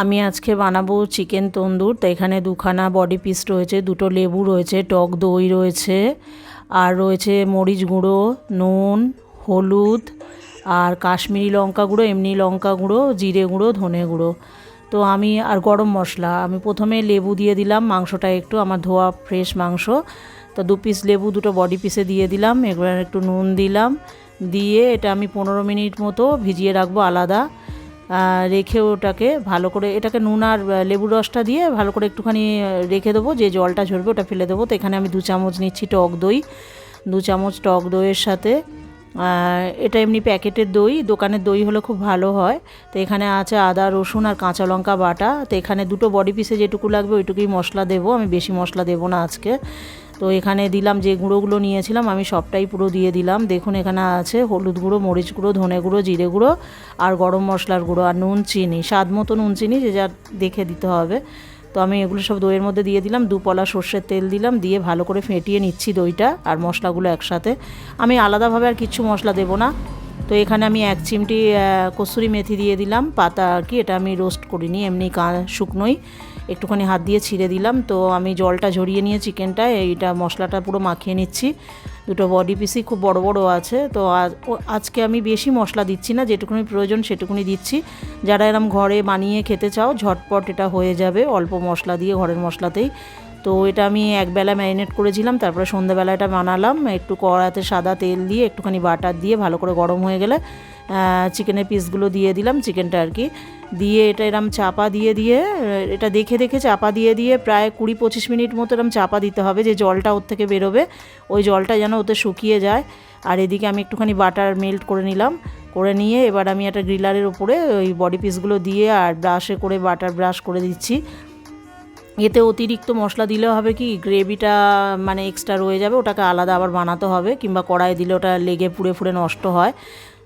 আমি আজকে বানাবো চিকেন তন্দুর। তো এখানে দুখানা বডি পিস রয়েছে, দুটো লেবু রয়েছে, টক দই রয়েছে, আর রয়েছে মরিচ গুঁড়ো, নুন, হলুদ, আর কাশ্মীরি লঙ্কা গুঁড়ো, এমনি লঙ্কা গুঁড়ো, জিরে গুঁড়ো, ধনে গুঁড়ো। তো আমি, আর গরম মশলা, আমি প্রথমে লেবু দিয়ে দিলাম, মাংসটা একটু, আমার ধোয়া ফ্রেশ মাংস। তো দু পিস লেবু, দুটো বডি পিসে দিয়ে দিলাম, এবার একটু নুন দিলাম, দিয়ে এটা আমি পনেরো মিনিট মতো ভিজিয়ে রাখব আলাদা। রেখে ওটাকে ভালো করে, এটাকে নুন আর লেবুর রসটা দিয়ে ভালো করে একটুখানি রেখে দেবো। যে জলটা ঝরবে ওটা ফেলে দেবো। তো এখানে আমি দু চামচ নিচ্ছি টক দই। দু চামচ টক দইয়ের সাথে। এটা এমনি প্যাকেটের দই। দোকানের দই হলে খুব ভালো হয়। তো এখানে আছে আদা, রসুন আর কাঁচা লঙ্কা বাটা। তো এখানে দুটো বডি পিসে যেটুকু লাগবে ওইটুকুই মশলা দেবো। আমি বেশি মশলা দেবো না আজকে। তো এখানে দিলাম যে গুঁড়োগুলো নিয়েছিলাম, আমি সবটাই পুরো দিয়ে দিলাম। দেখুন, এখানে আছে হলুদ গুঁড়ো, মরিচ গুঁড়ো, ধনে গুঁড়ো, জিরে গুঁড়ো আর গরম মশলার গুঁড়ো আর নুন চিনি, স্বাদ মতো নুন চিনি যে যা দেখে দিতে হবে। তো আমি এগুলো সব দইয়ের মধ্যে দিয়ে দিলাম, দু পলা সর্ষের তেল দিলাম, দিয়ে ভালো করে ফেটিয়ে নিচ্ছি দইটা আর মশলাগুলো একসাথে। আমি আলাদাভাবে আর কিচ্ছু মশলা দেবো না। তো এখানে আমি এক চিমটি কসুরি মেথি দিয়ে দিলাম, পাতা আর কি, এটা আমি রোস্ট করিনি, এমনি কা, শুকনোই। একটুখানি হাত দিয়ে ছিঁড়ে দিলাম। তো আমি জলটা ঝরিয়ে নিয়ে চিকেনটা, এইটা মশলাটা পুরো মাখিয়ে নিচ্ছি। দুটো বডি পিসই খুব বড় বড় আছে। তো আজ- আজকে আমি বেশি মশলা দিচ্ছি না, যেটুকুনি প্রয়োজন সেটুকুনি দিচ্ছি। যারা এরম ঘরে বানিয়ে খেতে চাও, ঝটপট এটা হয়ে যাবে অল্প মশলা দিয়ে ঘরের মশলাতেই। তো এটা আমি একবেলা ম্যারিনেট করেছিলাম, তারপরে সন্ধ্যাবেলা এটা বানালাম। একটু কড়াতে সাদা তেল দিয়ে, একটুখানি বাটার দিয়ে ভালো করে গরম হয়ে গেলে চিকেনের পিসগুলো দিয়ে দিলাম, চিকেনটা আর কি। দিয়ে এটা এরম চাপা দিয়ে দিয়ে এটা দেখে দেখে চাপা দিয়ে দিয়ে প্রায় কুড়ি পঁচিশ মিনিট মতো এরম চাপা দিতে হবে যে জলটা ওর থেকে বেরোবে। ওই জলটা যেন ওতে শুকিয়ে যায়। আর এদিকে আমি একটুখানি বাটার মেল্ট করে নিলাম। করে নিয়ে এবার আমি একটা গ্রিলারের ওপরে ওই বডি পিসগুলো দিয়ে আর ব্রাশে করে, বাটার ব্রাশ করে দিচ্ছি। এতে অতিরিক্ত মশলা দিলে হবে কি, গ্রেভিটা মানে এক্সট্রা রয়ে যাবে, ওটাকে আলাদা আবার বানাতে হবে, কিংবা কড়াই দিলে ওটা লেগে পুড়ে ফুড়ে নষ্ট হয়।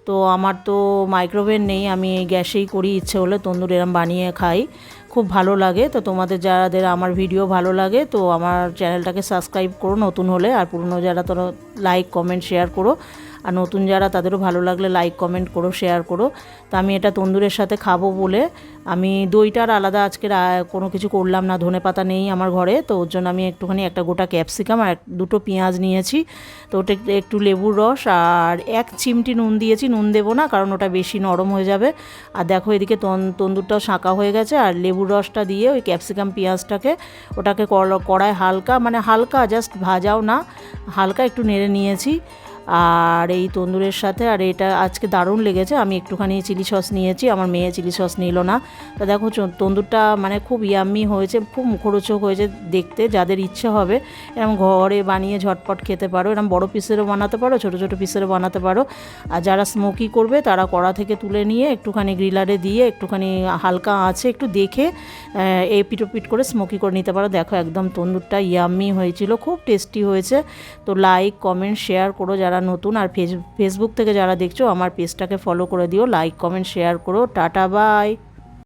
তো আমার তো মাইক্রোওয়েভ নেই, আমি গ্যাসেই করি, ইচ্ছে হলে তন্দুর এরম বানিয়ে খাই। খুব ভালো লাগে, তো তোমাদের যাদের আমার ভিডিও ভালো লাগে, তো আমার চ্যানেলটাকে সাবস্ক্রাইব করো নতুন হলে, আর পুরনো যারা তো লাইক কমেন্ট শেয়ার করো। আর নতুন যারা তাদেরও ভালো লাগলে লাইক কমেন্ট করো শেয়ার করো। তো আমি এটা তন্দুরের সাথে খাব বলে আমি দইটার আলাদা আজকে কোনো কিছু করলাম না, ধনে পাতা নেই আমার ঘরে। তো ওর জন্য আমি একটুখানি একটা গোটা ক্যাপসিকাম আর দুটো পেঁয়াজ নিয়েছি। তো ওটা একটু- লেবুর রস আর এক চিমটি নুন দিয়েছি। নুন দেবো না, কারণ ওটা বেশি নরম হয়ে যাবে। আর দেখো এদিকে তন- তন্দুরটাও শাঁকা হয়ে গেছে। আর লেবুর রসটা দিয়ে ওই ক্যাপসিকাম পেঁয়াজটাকে ওটাকে কড়- কড়ায় হালকা মানে হালকা জাস্ট ভাজাও না, হালকা একটু নেড়ে নিয়েছি। আর এই তন্দুরের সাথে, আর এটা আজকে দারুণ লেগেছে। আমি একটুখানি চিলি সস নিয়েছি, আমার মেয়ে চিলি সস নিল না। তো দেখো তন্দুরটা মানে খুব ইয়াম্মি হয়েছে, খুব মুখরোচক হয়েছে দেখতে, যাদের ইচ্ছে হবে এরকম ঘরে বানিয়ে ঝটপট খেতে পারো এরকম বড় পিসেরও বানাতে পারো, ছোটো ছোটো পিসেরও বানাতে পারো। আর যারা স্মোকি করবে, তারা কড়া থেকে তুলে নিয়ে একটুখানি গ্রিলারে দিয়ে একটুখানি হালকা আছে একটু দেখে এই পিটো পিট করে স্মোকি করে নিতে পারো। দেখো, একদম তন্দুরটা ইয়াম্মি হয়েছিল, খুব টেস্টি হয়েছে। তো লাইক কমেন্ট শেয়ার করো যারা নতুন আর ফেস ফেসবুক থেকে যারা দেখছ, আমার পেজটাকে ফলো করে দিও লাইক কমেন্ট শেয়ার করো, টাটা বাই